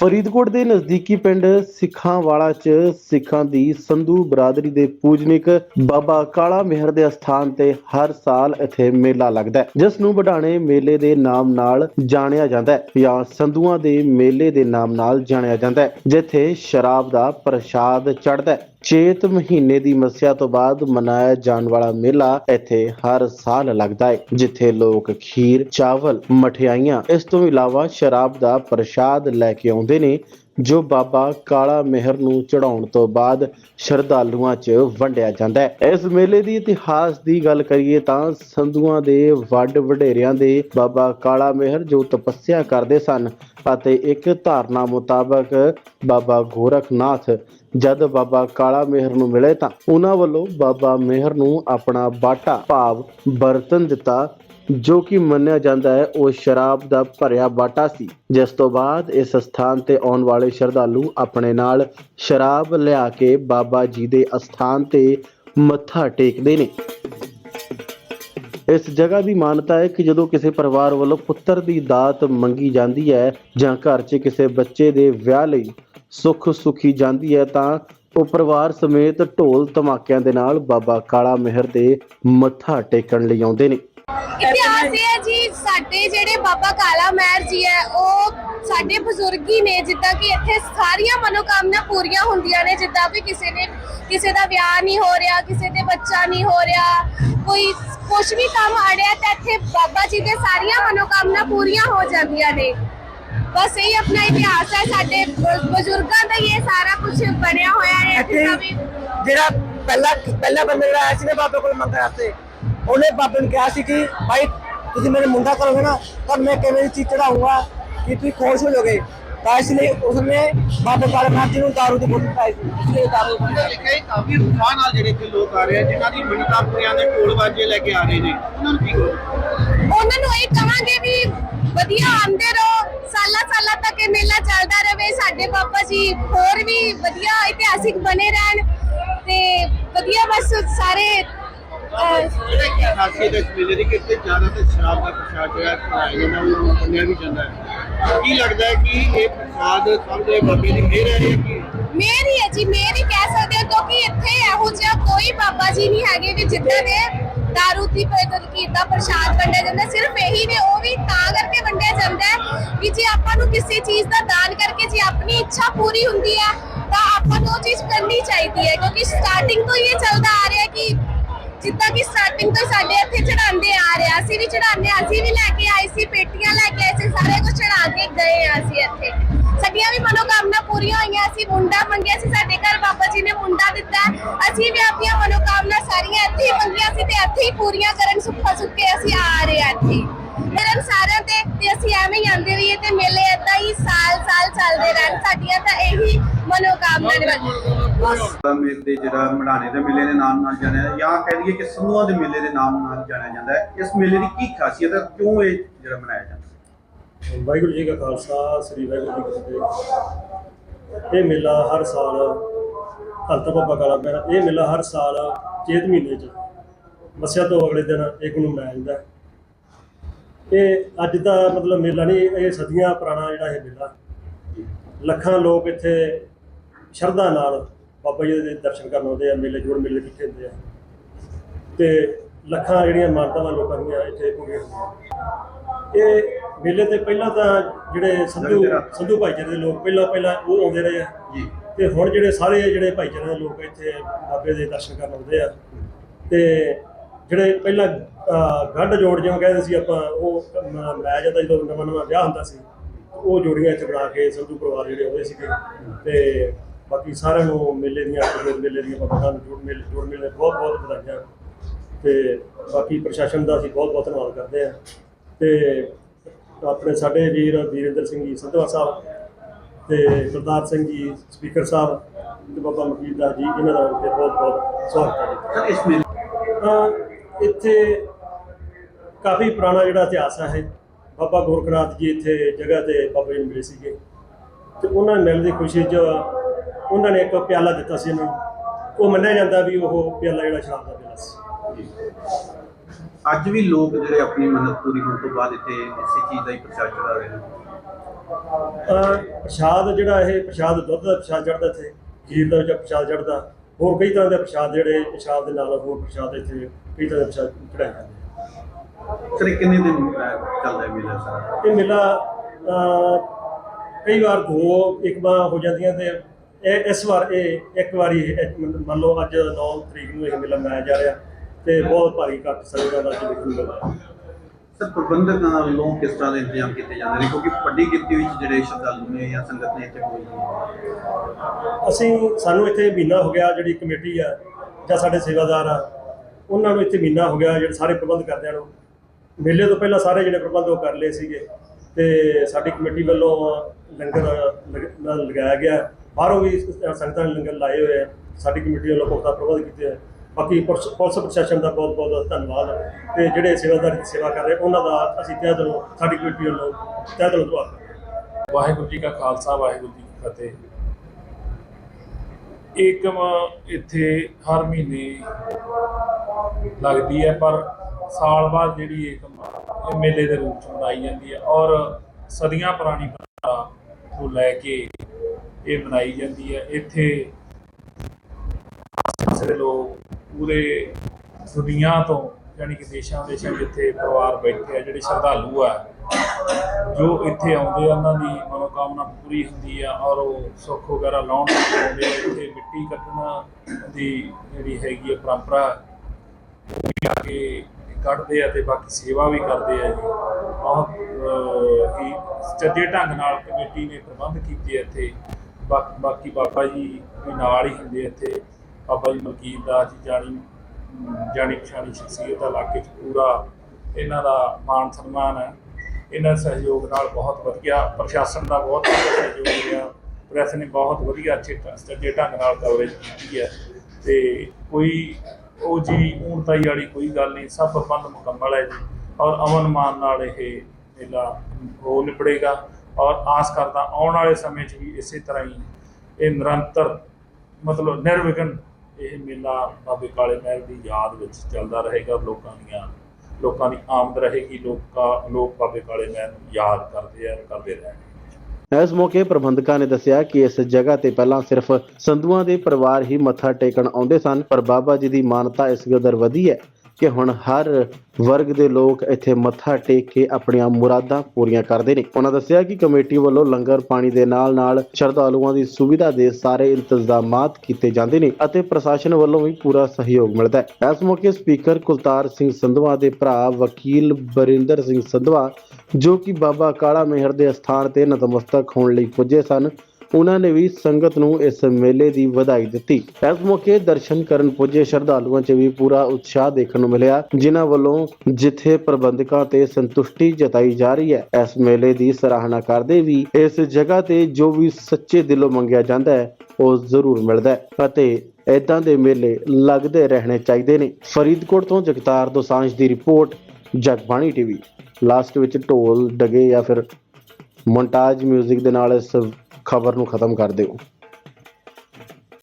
ਫਰੀਦਕੋਟ ਦੇ ਨਜ਼ਦੀਕੀ ਪਿੰਡ ਸਿੱਖਾਂ ਵਾਲਾ 'ਚ ਸਿੱਖਾਂ ਦੀ ਸੰਧੂ ਬਰਾਦਰੀ ਦੇ ਪੂਜਨਿਕ ਬਾਬਾ ਕਾਲਾ ਮਿਹਰ ਦੇ ਅਸਥਾਨ ਤੇ ਹਰ ਸਾਲ ਇੱਥੇ ਮੇਲਾ ਲੱਗਦਾ ਹੈ, ਜਿਸ ਨੂੰ ਵਡਾਣੇ ਮੇਲੇ ਦੇ ਨਾਮ ਨਾਲ ਜਾਣਿਆ ਜਾਂਦਾ ਹੈ ਜਾਂ ਸੰਧੂਆਂ ਦੇ ਮੇਲੇ ਦੇ ਨਾਮ ਨਾਲ ਜਾਣਿਆ ਜਾਂਦਾ ਹੈ, ਜਿੱਥੇ ਸ਼ਰਾਬ ਦਾ ਪ੍ਰਸ਼ਾਦ ਚੜ੍ਹਦਾ ਹੈ। ਚੇਤ ਮਹੀਨੇ ਦੀ ਮੱਸਿਆ ਤੋਂ ਬਾਅਦ ਮਨਾਇਆ ਜਾਣ ਵਾਲਾ ਮੇਲਾ ਇੱਥੇ ਹਰ ਸਾਲ ਲੱਗਦਾ ਹੈ ਜਿੱਥੇ ਲੋਕ ਖੀਰ, ਚਾਵਲ, ਮਠਿਆਈਆਂ, ਇਸ ਤੋਂ ਇਲਾਵਾ ਸ਼ਰਾਬ ਦਾ ਪ੍ਰਸ਼ਾਦ ਲੈ ਕੇ ਆਉਂਦੇ ਨੇ, ਜੋ ਬਾਬਾ ਕਾਲਾ ਮਿਹਰ ਨੂੰ ਚੜਾਉਣ ਤੋਂ ਬਾਅਦ ਸ਼ਰਧਾਲੂਆਂ 'ਚ ਵੰਡਿਆ ਜਾਂਦਾ ਹੈ ਇਸ ਮੇਲੇ ਦੀ ਇਤਿਹਾਸ ਦੀ ਗੱਲ ਕਰੀਏ ਤਾਂ ਸੰਧੂਆਂ ਦੇ ਵੱਡ ਵਡੇਰਿਆਂ ਦੇ ਬਾਬਾ ਕਾਲਾ ਮਿਹਰ ਜੋ ਤਪੱਸਿਆ ਕਰਦੇ ਸਨ ਅਤੇ ਇੱਕ ਧਾਰਨਾ ਮੁਤਾਬਕ ਬਾਬਾ ਗੋਰਖਨਾਥ, ਜਦ ਬਾਬਾ ਕਾਲਾ ਮਿਹਰ ਨੂੰ ਮਿਲੇ ਤਾਂ ਉਹਨਾਂ ਵੱਲੋਂ ਬਾਬਾ ਮਿਹਰ ਨੂੰ ਆਪਣਾ ਬਾਟਾ ਭਾਵ ਬਰਤਨ ਦਿੱਤਾ, ਜੋ ਕਿ ਮੰਨਿਆ ਜਾਂਦਾ ਹੈ ਉਹ ਸ਼ਰਾਬ ਦਾ ਭਰਿਆ ਬਾਟਾ ਸੀ। ਜਿਸ ਤੋਂ ਬਾਅਦ ਇਸ ਸਥਾਨ ਤੇ ਆਉਣ ਵਾਲੇ ਸ਼ਰਧਾਲੂ ਆਪਣੇ ਨਾਲ ਸ਼ਰਾਬ ਲਿਆ ਕੇ ਬਾਬਾ ਜੀ ਦੇ ਅਸਥਾਨ ਤੇ ਮੱਥਾ ਟੇਕਦੇ ਨੇ। ਇਸ ਜਗ੍ਹਾ ਦੀ ਮਾਨਤਾ ਹੈ ਕਿ ਜਦੋਂ ਕਿਸੇ ਪਰਿਵਾਰ ਵੱਲੋਂ ਪੁੱਤਰ ਦੀ ਦਾਤ ਮੰਗੀ ਜਾਂਦੀ ਹੈ ਜਾਂ ਘਰ 'ਚ ਕਿਸੇ ਬੱਚੇ ਦੇ ਵਿਆਹ ਲਈ ਸੁੱਖ ਸੁਖੀ ਜਾਂਦੀ ਹੈ, ਤਾਂ ਉਹ ਪਰਿਵਾਰ ਸਮੇਤ ਢੋਲ ਧਮਾਕਿਆਂ ਦੇ ਨਾਲ ਬਾਬਾ ਕਾਲਾ ਮਿਹਰ ਦੇ ਮੱਥਾ ਟੇਕਣ ਲਈ ਆਉਂਦੇ ਨੇ। ਇਤਿਹਾਸ ਇਹ ਹੈ ਜੀ ਸਾਡੇ ਜਿਹੜੇ ਬਾਬਾ ਕਾਲਾ ਮਹਿਰ ਜੀ ਹੈ ਉਹ ਸਾਡੇ ਬਜ਼ੁਰਗੀ ਨੇ ਜਿੱਦਾਂ ਕਿ ਇੱਥੇ ਸਾਰੀਆਂ ਮਨੋਕਾਮਨਾ ਪੂਰੀਆਂ ਹੁੰਦੀਆਂ ਨੇ ਜਿੱਦਾਂ ਵੀ ਕਿਸੇ ਨੇ ਕਿਸੇ ਦਾ ਵਿਆਹ ਨਹੀਂ ਹੋ ਰਿਹਾ ਕਿਸੇ ਦੇ ਬੱਚਾ ਨਹੀਂ ਹੋ ਰਿਹਾ ਕੋਈ ਕੁਝ ਵੀ ਕੰਮ ਅੜਿਆ ਤਾਂ ਇੱਥੇ ਬਾਬਾ ਜੀ ਦੇ ਸਾਰੀਆਂ ਮਨੋਕਾਮਨਾ ਪੂਰੀਆਂ ਹੋ ਜਾਂਦੀਆਂ ਨੇ। ਬਸ ਇਹ ਆਪਣਾ ਇਤਿਹਾਸ ਹੈ ਸਾਡੇ ਬਜ਼ੁਰਗਾਂ ਦਾ ਇਹ ਸਾਰਾ ਕੁਝ ਬਣਿਆ ਹੋਇਆ ਹੈ ਇੱਥੇ ਜਿਹੜਾ ਪਹਿਲਾ ਪਹਿਲਾ ਬੰਦਾ ਜਿਹੜਾ ਆਇਆ ਸੀ ਨਾ ਬਾਬੇ ਕੋਲ ਮੰਗਣ ਵਾਸਤੇ ਉਹਨੇ ਬਾਬੇ ਨੂੰ ਕਿਹਾ ਸੀ ਕਿ ਭਾਈ ਤੁਸੀਂ ਮੇਰੇ ਮੁੰਡਾ ਕਰੋਗੇ ਨਾ ਤਾਂ ਮੈਂ ਕਿਵੇਂ ਦੀ ਚੀਜ਼ ਚੜਾਉਂਗਾ ਕਿ ਤੁਸੀਂ ਖੁਸ਼ ਹੋ ਜਾਓਗੇ। ਤਾਂ ਇਸ ਲਈ ਉਸਨੇ ਬਾਬੇ ਕਾਲੇ ਨਾਥ ਜੀ ਨੂੰ ਦਾਰੂ ਦੀ ਬੋਤਲ ਪਾਈ ਸੀ। ਇਸ ਲਈ ਦਾਰੂ ਦੀ ਉਹਨਾਂ ਲਿਖਿਆ ਹੈ ਕਾਫੀ ਉਤਸ਼ਾਹ ਨਾਲ ਜਿਹੜੇ ਇੱਥੇ ਲੋਕ ਆ ਰਹੇ ਆ ਜਿਨ੍ਹਾਂ ਦੀ ਮਿੰਨਤਾਂ ਪੂਰੀਆਂ ਦੇ ਢੋਲ ਬਾਜੇ ਲੈ ਕੇ ਆ ਰਹੇ ਨੇ। ਉਹਨਾਂ ਨੂੰ ਕੀ ਕਹੋ ਉਹਨਾਂ ਨੂੰ ਇਹ ਕਹਾਂਗੇ ਵੀ ਵਧੀਆ ਆਉਂਦੇ ਰਹੋ ਸਾਲਾਂ ਸਾਲਾਂ ਤੱਕ ਇਹ ਮੇਲਾ ਚੱਲਦਾ ਰਹੇ ਸਾਡੇ ਬਾਬਾ ਜੀ ਹੋਰ ਵੀ ਵਧੀਆ ਇਤਿਹਾਸਿਕ ਬਣੇ ਰਹਿਣ ਤੇ ਵਧੀਆ ਬਸ ਸਾਰੇ ਖਾਸੀਅਤ ਹੈ ਇਸ ਮੇਲੇ ਦੀ ਕਿ ਇੱਥੇ ਜ਼ਿਆਦਾਤਰ ਸ਼ਰਾਬ ਦਾ ਪ੍ਰਸ਼ਾਦ ਜਿਹੜਾ ਖਿਲਾਇਆ ਜਾਂਦਾ ਉਹ ਮੰਨਿਆ ਵੀ ਜਾਂਦਾ ਹੈ। ਕੀ ਲੱਗਦਾ ਹੈ ਕਿ ਇਹ ਪ੍ਰਸ਼ਾਦ ਸਭ ਦੇ ਬਾਬੇ ਦੀ ਮਿਹਰ ਹੈ ਜਾਂ ਕੀ? ਮੇਰ ਹੀ ਹੈ ਜੀ ਮੇਰ ਹੀ ਕਹਿ ਸਕਦੇ ਹੋ, ਕਿਉਂਕਿ ਇੱਥੇ ਇਹੋ ਜਿਹਾ ਕੋਈ ਬਾਬਾ ਜੀ ਨਹੀਂ ਹੈਗੇ ਵੀ ਜਿੱਦਾਂ ਦੇ ਦਾਰੂ ਦੀ ਕੀ ਦਾ ਪ੍ਰਸ਼ਾਦ ਵੰਡਿਆ ਜਾਂਦਾ, ਸਿਰਫ ਇਹੀ ਨੇ, ਉਹ ਵੀ ਤਾਂ ਕਰਕੇ ਵੰਡਿਆ ਜਾਂਦਾ ਹੈ ਕਿ ਜੇ ਆਪਾਂ ਨੂੰ ਕਿਸੇ ਚੀਜ਼ ਦਾ ਦਾਨ ਕਰਕੇ ਜੇ ਆਪਣੀ ਇੱਛਾ ਪੂਰੀ ਹੁੰਦੀ ਹੈ, ਤਾਂ ਆਪਾਂ ਨੂੰ ਉਹ ਚੀਜ਼ ਕਰਨੀ ਚਾਹੀਦੀ ਹੈ, ਕਿਉਂਕਿ ਸਟਾਰਟਿੰਗ ਤੋਂ ਹੀ ਇਹ ਚੱਲਦਾ ਆ ਰਿਹਾ ਕਿ ਜਿੱਦਾਂ ਕਿ ਸਟਾਰਟਿੰਗ ਤੋਂ ਸਾਡੇ ਇੱਥੇ ਚੜਾਉਂਦੇ ਆ ਰਹੇ ਆ, ਅਸੀਂ ਵੀ ਚੜਾਉਂਦੇ ਅਸੀਂ ਵੀ ਲੈ ਕੇ ਆਏ ਸੀ, ਪੇਟੀਆਂ ਲੈ ਕੇ ਆਏ ਸੀ, ਸਾਰੇ ਕੁਝ ਚੜਾ ਕੇ ਗਏ ਆ ਅਸੀਂ ਇੱਥੇ। ਸਾਡੀਆਂ ਵੀ ਮਨੋਕਾਮਨਾ ਪੂਰੀਆਂ ਹੋਈਆਂ, ਅਸੀਂ ਮੁੰਡਾ ਮੰਗਿਆ ਸੀ ਸਾਡੇ ਘਰ, ਬਾਬਾ ਜੀ ਨੇ ਮੁੰਡਾ ਦਿੱਤਾ। ਅਸੀਂ ਵੀ ਆਪਣੀਆਂ ਮਨੋਕਾਮਨਾ ਸਾਰੀਆਂ ਇੱਥੇ ਹੀ ਮੰਗੀਆਂ ਸੀ ਤੇ ਇੱਥੇ ਹੀ ਪੂਰੀਆਂ ਕਰਨ ਸੁੱਖਾ ਸੁੱਕੇ ਅਸੀਂ ਆ ਰਹੇ ਆ ਇੱਥੇ। ਮੇਰਨ ਸਾਰਿਆਂ ਤੇ ਤੇ ਅਸੀਂ ਐਵੇਂ ਹੀ ਆਂਦੇ ਰਹੀਏ ਤੇ ਮੇਲੇ ਏਦਾਂ ਹੀ ਸਾਲ ਸਾਲ ਚੱਲਦੇ ਰਹਿਣ। ਸਾਡੀਆਂ ਤਾਂ ਇਹੀ ਮਨੋਕਾਮਨਾ ਨੇ ਬਸ। ਦਾ ਮੇਲੇ ਦੇ ਜਿਹੜਾ ਮੜਾਣੇ ਦੇ ਮੇਲੇ ਦੇ ਨਾਮ ਨਾਲ ਜਾਣਿਆ ਜਾਂ ਕਹਿ ਦਈਏ ਕਿ ਸੰਧੂਆਂ ਦੇ ਮੇਲੇ ਦੇ ਨਾਮ ਨਾਲ ਜਾਣਿਆ ਜਾਂਦਾ ਹੈ। ਇਸ ਮੇਲੇ ਦੀ ਕੀ ਖਾਸੀਅਤ ਹੈ? ਕਿਉਂ ਇਹ ਜਿਹੜਾ ਮਨਾਇਆ ਜਾਂਦਾ ਹੈ? ਵਾਹਿਗੁਰੂ ਜੀ ਕਾ ਖਾਲਸਾ ਸ੍ਰੀ ਵਾਹਿਗੁਰੂ ਜੀ ਕੀ ਫਤਿਹ। ਇਹ ਮੇਲਾ ਹਰ ਸਾਲ ਹਲਤਾ ਬਾਬਾ ਕਾਲਾ ਮੇਰਾ ਇਹ ਮੇਲਾ ਹਰ ਸਾਲ ਚੇਤ ਮਹੀਨੇ ਚ ਮੱਸਿਆ ਤੋਂ ਅਗਲੇ ਦਿਨ ਇੱਕ ਨੂੰ ਮਨਾਇਆ ਜਾਂਦਾ ਹੈ। ਇਹ ਅੱਜ ਦਾ ਮਤਲਬ ਮੇਲਾ ਨਹੀਂ ਇਹ ਸਦੀਆਂ ਪੁਰਾਣਾ ਜਿਹੜਾ ਇਹ ਮੇਲਾ। ਲੱਖਾਂ ਲੋਕ ਇੱਥੇ ਸ਼ਰਧਾ ਨਾਲ ਬਾਬਾ ਜੀ ਦੇ ਦਰਸ਼ਨ ਕਰਨ ਆਉਂਦੇ ਆ ਮੇਲੇ ਜੋੜ ਮੇਲੇ ਇਕੱਠੇ ਹੁੰਦੇ ਆ। ਤੇ ਲੱਖਾਂ ਜਿਹੜੀਆਂ ਮਾਨਤਾਵਾਂ ਲੋਕਾਂ ਦੀਆਂ ਇੱਥੇ ਪੂਰੀਆਂ ਹੁੰਦੀਆਂ। ਇਹ ਮੇਲੇ ਤੇ ਪਹਿਲਾਂ ਤਾਂ ਜਿਹੜੇ ਸੰਧੂ ਸੰਧੂ ਭਾਈਚਾਰੇ ਦੇ ਲੋਕ ਪਹਿਲਾਂ ਪਹਿਲਾਂ ਉਹ ਆਉਂਦੇ ਰਹੇ ਆ। ਜੀ। ਤੇ ਹੁਣ ਜਿਹੜੇ ਸਾਰੇ ਜਿਹੜੇ ਭਾਈਚਾਰੇ ਦੇ ਲੋਕ ਇੱਥੇ ਬਾਬੇ ਦੇ ਦਰਸ਼ਨ ਕਰਨ ਆਉਂਦੇ ਆ। ਤੇ ਜਿਹੜੇ ਪਹਿਲਾਂ ਗੱਡ ਜੋੜ ਜਿਵੇਂ ਕਹਿੰਦੇ ਸੀ ਆਪਾਂ ਉਹ ਮਨਾਇਆ ਜਾਂਦਾ ਜਦੋਂ ਨਵਾਂ ਨਵਾਂ ਵਿਆਹ ਹੁੰਦਾ ਸੀ ਉਹ ਜੋੜੀਆਂ ਇੱਥੇ ਬਣਾ ਕੇ ਸੰਧੂ ਪਰਿਵਾਰ ਜਿਹੜੇ ਹੋਏ ਸੀਗੇ। ਤੇ ਬਾਕੀ ਸਾਰਿਆਂ ਨੂੰ ਮੇਲੇ ਦੀਆਂ ਜੋੜ ਮੇਲੇ ਦੀਆਂ ਬਾਬਾ ਨੂੰ ਜੋੜ ਮੇਲੇ ਜੋੜ ਮੇਲੇ ਬਹੁਤ ਬਹੁਤ ਵਧਾਈਆਂ। ਤੇ ਬਾਕੀ ਪ੍ਰਸ਼ਾਸਨ ਦਾ ਅਸੀਂ ਬਹੁਤ ਬਹੁਤ ਧੰਨਵਾਦ ਕਰਦੇ ਹਾਂ। ਤੇ ਆਪਣੇ ਸਾਡੇ ਵੀਰ ਵੀਰਿੰਦਰ ਸਿੰਘ ਜੀ ਸੰਧਵਾ ਸਾਹਿਬ ਤੇ ਗੁਰਦਾਰ ਸਿੰਘ ਜੀ ਸਪੀਕਰ ਸਾਹਿਬ ਤੇ ਬਾਬਾ ਮਕੀਰ ਦਾਸ ਜੀ ਇਹਨਾਂ ਦਾ ਇੱਥੇ ਬਹੁਤ ਬਹੁਤ ਸਵਾਗਤ ਹੈ। ਇਸ ਮੇਲੇ ਤਾਂ ਇੱਥੇ ਕਾਫੀ ਪੁਰਾਣਾ ਜਿਹੜਾ ਇਤਿਹਾਸ ਹੈ ਬਾਬਾ ਗੋਰਖਨਾਥ ਜੀ ਇੱਥੇ ਜਗ੍ਹਾ ਤੇ ਬਾਬਾ ਜੀ ਮਿਲੇ ਸੀਗੇ। ਤੇ ਉਹਨਾਂ ਮਿਲਣ ਦੀ ਖੁਸ਼ੀ 'ਚ ਉਹਨਾਂ ਨੇ ਇੱਕ ਪਿਆਲਾ ਦਿੱਤਾ ਸੀ ਇਹਨਾਂ ਨੂੰ। ਉਹ ਮੰਨਿਆ ਜਾਂਦਾ ਵੀ ਉਹ ਪਿਆਲਾ ਜਿਹੜਾ ਸ਼ਰਾਬ ਦਾ ਪਿਆਲਾ ਸੀ। ਅੱਜ ਵੀ ਲੋਕ ਜਿਹੜੇ ਆਪਣੀ ਮੰਨਤ ਪੂਰੀ ਹੋਣ ਤੋਂ ਬਾਅਦ ਇੱਥੇ ਇਸੇ ਚੀਜ਼ ਦਾ ਹੀ ਪ੍ਰਚਾਰ ਕਰਾ ਰਹੇ ਨੇ। ਪ੍ਰਸ਼ਾਦ ਜਿਹੜਾ ਇਹ ਪ੍ਰਸ਼ਾਦ ਦੁੱਧ ਦਾ ਪ੍ਰਸ਼ਾਦ ਚੜਦਾ ਇੱਥੇ ਖੀਰ ਦਾ ਜਾਂ ਪ੍ਰਸ਼ਾਦ ਚੜਦਾ ਹੋਰ ਕਈ ਤਰ੍ਹਾਂ ਦੇ ਪ੍ਰਸ਼ਾਦ ਜਿਹੜੇ ਪ੍ਰਸ਼ਾਦ ਦੇ ਨਾਲ ਹੋਰ ਪ੍ਰਸ਼ਾਦ ਇੱਥੇ ਕਈ ਤਰ੍ਹਾਂ ਦੇ ਪ੍ਰਸ਼ਾਦ ਚੜਾਏ ਜਾਂਦੇ। ਸਰ ਕਿੰਨੇ ਦਿਨ ਚੱਲਦਾ ਹੈ ਮੇਲਾ ਸਾਰਾ? ਇਹ ਮੇਲਾ ਅਹ, ਕਈ ਵਾਰ ਦੋ ਇੱਕ ਵਾਰ ਹੋ ਜਾਂਦੀਆਂ ਤੇ ਇਹ ਇਸ ਵਾਰ ਇਹ ਇੱਕ ਵਾਰੀ ਇਹ ਮੰਨ ਲਓ ਅੱਜ 9 ਤਰੀਕ ਨੂੰ ਇਹ ਮੇਲਾ ਮਨਾਇਆ ਜਾ ਰਿਹਾ ਤੇ ਬਹੁਤ ਭਾਰੀ ਇਕੱਠ ਸੰਗਤਾਂ ਦਾ ਅੱਜ ਦੇਖਣ ਨੂੰ ਮਿਲਦਾ ਸਰ ਪ੍ਰਬੰਧਕਾਂ ਵੱਲੋਂ ਕਿਸ ਤਰ੍ਹਾਂ ਦੇ ਇੰਤਜ਼ਾਮ ਕੀਤੇ ਜਾਂਦੇ ਨੇ? ਕਿਉਂਕਿ ਵੱਡੀ ਗਿਣਤੀ ਵਿੱਚ ਜਿਹੜੇ ਸ਼ਰਧਾਲੂ ਨੇ ਜਾਂ ਸੰਗਤ ਨੇ ਇੱਥੇ ਪਹੁੰਚੀ ਅਸੀਂ ਸਾਨੂੰ ਇੱਥੇ ਮਹੀਨਾ ਹੋ ਗਿਆ ਜਿਹੜੀ ਕਮੇਟੀ ਆ ਜਾਂ ਸਾਡੇ ਸੇਵਾਦਾਰ ਆ ਉਹਨਾਂ ਨੂੰ ਇੱਥੇ ਮਹੀਨਾ ਹੋ ਗਿਆ ਜਿਹੜੇ ਸਾਰੇ ਪ੍ਰਬੰਧ ਕਰਦਿਆਂ ਨੂੰ। ਮੇਲੇ ਤੋਂ ਪਹਿਲਾਂ ਸਾਰੇ ਜਿਹੜੇ ਪ੍ਰਬੰਧ ਉਹ ਕਰ ਲਏ ਸੀਗੇ ਤੇ ਸਾਡੀ ਕਮੇਟੀ ਵੱਲੋਂ ਲੰਗਰ ਲਗਾਇਆ ਗਿਆ। ਬਾਹਰੋਂ ਵੀ ਸੰਗਤਾਂ ਨੇ ਲੰਗਰ ਲਾਏ ਹੋਏ ਆ, ਸਾਡੀ ਕਮੇਟੀ ਵੱਲੋਂ ਪੁਖਤਾ ਪ੍ਰਬੰਧ ਕੀਤੇ ਆ। ਬਾਕੀ ਪੁਲਿਸ ਪੁਲਿਸ ਪ੍ਰਸ਼ਾਸਨ ਦਾ ਬਹੁਤ ਬਹੁਤ ਧੰਨਵਾਦ ਤੇ ਜਿਹੜੇ ਸੇਵਾਦਾਰ ਦੀ ਸੇਵਾ ਕਰ ਰਹੇ, ਉਹਨਾਂ ਦਾ ਅਸੀਂ ਤਹਿ ਦਿਲੋਂ, ਸਾਡੀ ਕਮੇਟੀ ਵੱਲੋਂ ਤਹਿ ਦਿਲੋਂ ਧੰਨਵਾਦ ਕਰਦੇ ਵਾਹਿਗੁਰੂ ਜੀ ਕਾ ਖਾਲਸਾ, ਵਾਹਿਗੁਰੂ ਜੀ ਕੀ ਫਤਿਹ। ਏਕਮ ਇੱਥੇ ਹਰ ਮਹੀਨੇ ਲੱਗਦੀ ਹੈ, ਪਰ ਸਾਲ ਬਾਅਦ ਜਿਹੜੀ ਏਕਮ ਮੇਲੇ ਦੇ ਰੂਪ ਚ ਮਨਾਈ ਜਾਂਦੀ ਹੈ ਔਰ ਸਦੀਆਂ ਪੁਰਾਣੀ ਪਰੰਪਰਾ ਤੋਂ ਲੈ ਕੇ ਇਹ ਮਨਾਈ ਜਾਂਦੀ ਹੈ। ਇੱਥੇ ਸਾਰੇ ਲੋਕ ਪੂਰੇ ਦੁਨੀਆ ਤੋਂ, ਯਾਨੀ ਕਿ ਦੇਸ਼ਾਂ ਦੇਸ਼ਾਂ ਜਿੱਥੇ ਪਰਿਵਾਰ ਬੈਠੇ ਆ, ਜਿਹੜੇ ਸ਼ਰਧਾਲੂ ਆ, ਜੋ ਇੱਥੇ ਆਉਂਦੇ ਆ, ਉਹਨਾਂ ਦੀ ਮਨੋਕਾਮਨਾ ਪੂਰੀ ਹੁੰਦੀ ਆ ਔਰ ਉਹ ਸੁੱਖ ਵਗੈਰਾ ਲਾਉਣ ਆਉਂਦੇ ਆ। ਇੱਥੇ ਮਿੱਟੀ ਕੱਢਣਾ ਦੀ ਜਿਹੜੀ ਹੈਗੀ ਆ ਪਰੰਪਰਾ ਆ ਕੇ ਕੱਢਦੇ ਆ ਤੇ ਬਾਕੀ ਸੇਵਾ ਵੀ ਕਰਦੇ ਆ ਜੀ। ਬਹੁਤ ਹੀ ਚੱਜੇ ਢੰਗ ਨਾਲ ਕਮੇਟੀ ਨੇ ਪ੍ਰਬੰਧ ਕੀਤੇ ਇੱਥੇ। ਬਾਕੀ ਬਾਕੀ ਬਾਬਾ ਜੀ ਵੀ ਨਾਲ ਹੀ ਹੁੰਦੇ ਇੱਥੇ। ਬਾਬਾ ਜੀ ਮਲਕੀਤ ਦਾ ਜੀ ਜਾਣੀ ਜਾਣੀ ਪਛਾਣੀ ਸ਼ਖਸੀਅਤ ਆ, ਇਲਾਕੇ 'ਚ ਪੂਰਾ ਇਹਨਾਂ ਦਾ ਮਾਣ ਸਨਮਾਨ ਹੈ ਇਹਨਾਂ ਦੇ ਸਹਿਯੋਗ ਨਾਲ ਬਹੁਤ ਵਧੀਆ ਪ੍ਰਸ਼ਾਸਨ ਦਾ ਬਹੁਤ ਵਧੀਆ ਸਹਿਯੋਗ ਰਿਹਾ ਪ੍ਰੈਸ ਨੇ ਬਹੁਤ ਵਧੀਆ ਅੱਛੇ ਸੱਜੇ ਢੰਗ ਨਾਲ ਕਵਰੇਜ ਕੀਤੀ ਹੈ ਤੇ ਕੋਈ ਉਹ ਜੀ ਊਣਤਾਈ ਵਾਲੀ ਕੋਈ ਗੱਲ ਨਹੀਂ, ਸਭ ਪ੍ਰਬੰਧ ਮੁਕੰਮਲ ਹੈ ਜੀ। ਔਰ ਅਮਨ ਮਾਨ ਨਾਲ ਇਹ ਮੇਲਾ ਹੋ ਨਿਪੜੇਗਾ ਔਰ ਆਸ ਕਰਦਾ ਆਉਣ ਵਾਲੇ ਸਮੇਂ 'ਚ ਵੀ ਇਸੇ ਤਰ੍ਹਾਂ ਹੀ ਇਹ ਨਿਰੰਤਰ, ਮਤਲਬ ਨਿਰਵਿਘਨ ਇਹ ਮੇਲਾ ਬਾਬੇ ਕਾਲੇ ਮਹਿਲ ਦੀ ਯਾਦ ਵਿੱਚ ਚੱਲਦਾ ਰਹੇਗਾ। ਲੋਕਾਂ ਦੀਆਂ, ਲੋਕਾਂ ਦੀ ਆਮਦ ਰਹੇਗੀ। ਲੋਕਾਂ, ਲੋਕ ਬਾਬੇ ਕਾਲੇ ਮਹਿਲ ਨੂੰ ਯਾਦ ਕਰਦੇ ਆ, ਕਰਦੇ ਰਹਿਣਗੇ ਇਸ ਮੌਕੇ ਪ੍ਰਬੰਧਕਾਂ ਨੇ ਦੱਸਿਆ ਕਿ ਇਸ ਜਗ੍ਹਾ ਤੇ ਪਹਿਲਾਂ ਸਿਰਫ ਸੰਧੂਆਂ ਦੇ ਪਰਿਵਾਰ ਹੀ ਮੱਥਾ ਟੇਕਣ ਆਉਂਦੇ ਸਨ, ਪਰ ਬਾਬਾ ਜੀ ਦੀ ਮਾਨਤਾ ਇਸ ਕਦਰ ਵਧੀ ਹੈ। ਕਿ ਹੁਣ ਹਰ ਵਰਗ ਦੇ ਲੋਕ ਇੱਥੇ ਮੱਥਾ ਟੇਕ ਕੇ ਆਪਣੀਆਂ ਮੁਰਾਦਾਂ ਪੂਰੀਆਂ ਕਰਦੇ ਨੇ। ਉਹਨਾਂ ਦੱਸਿਆ ਕਿ ਕਮੇਟੀ ਵੱਲੋਂ ਲੰਗਰ ਪਾਣੀ ਦੇ ਨਾਲ-ਨਾਲ ਸ਼ਰਧਾਲੂਆਂ ਦੀ ਸੁਵਿਧਾ ਦੇ ਸਾਰੇ ਇੰਤਜ਼ਾਮਾਤ ਕੀਤੇ ਜਾਂਦੇ ਨੇ ਅਤੇ ਪ੍ਰਸ਼ਾਸਨ ਵੱਲੋਂ ਵੀ ਪੂਰਾ ਸਹਿਯੋਗ ਮਿਲਦਾ ਹੈ। ਇਸ ਮੌਕੇ ਸਪੀਕਰ ਕੁਲਤਾਰ ਸਿੰਘ ਸੰਧਵਾ ਦੇ ਭਰਾ ਵਕੀਲ ਬਰਿੰਦਰ ਸਿੰਘ ਸੰਧਵਾ, ਜੋ ਕਿ ਬਾਬਾ ਕਾਲਾ ਮਿਹਰ ਦੇ ਅਸਥਾਨ ਤੇ ਨਤਮਸਤਕ ਹੋਣ ਲਈ ਪੁੱਜੇ ਸਨ ਉਹਨਾਂ ਨੇ ਵੀ ਸੰਗਤ ਨੂੰ ਇਸ ਮੇਲੇ ਦੀ ਵਧਾਈ ਦਿੱਤੀ। ਇਸ ਮੌਕੇ ਦਰਸ਼ਨ ਕਰਨ ਪੁੱਜੇ ਸ਼ਰਧਾਲੂਆਂ 'ਚ ਵੀ ਪੂਰਾ ਉਤਸ਼ਾਹ ਦੇਖਣ ਨੂੰ ਮਿਲਿਆ, ਜਿਨ੍ਹਾਂ ਵੱਲੋਂ ਜਿੱਥੇ ਪ੍ਰਬੰਧਕਾਂ ਤੇ ਸੰਤੁਸ਼ਟੀ ਜਤਾਈ ਜਾ ਰਹੀ ਹੈ, ਇਸ ਮੇਲੇ ਦੀ ਸਰਾਹਨਾ ਕਰਦੇ ਵੀ ਇਸ ਜਗ੍ਹਾ ਤੇ ਜੋ ਵੀ ਸੱਚੇ ਦਿਲੋਂ ਮੰਗਿਆ ਜਾਂਦਾ ਹੈ, ਉਹ ਜ਼ਰੂਰ ਮਿਲਦਾ ਹੈ ਅਤੇ ਇਦਾਂ ਦੇ ਮੇਲੇ ਲੱਗਦੇ ਰਹਿਣੇ ਚਾਹੀਦੇ ਨੇ। ਫਰੀਦਕੋਟ ਤੋਂ ਜਗਤਾਰ ਦੋਸਾਂਝ ਦੀ ਰਿਪੋਰਟ, ਜਗਬਾਣੀ ਟੀਵੀ। ਲਾਸਟ ਵਿੱਚ ਢੋਲ, ਡਗੇ ਜਾਂ ਫਿਰ ਮੋਨਟਾਜ 뮤직 ਦੇ ਨਾਲ ਇਸ ਖਬਰ ਨੂੰ ਖਤਮ ਕਰ ਦਿਓ।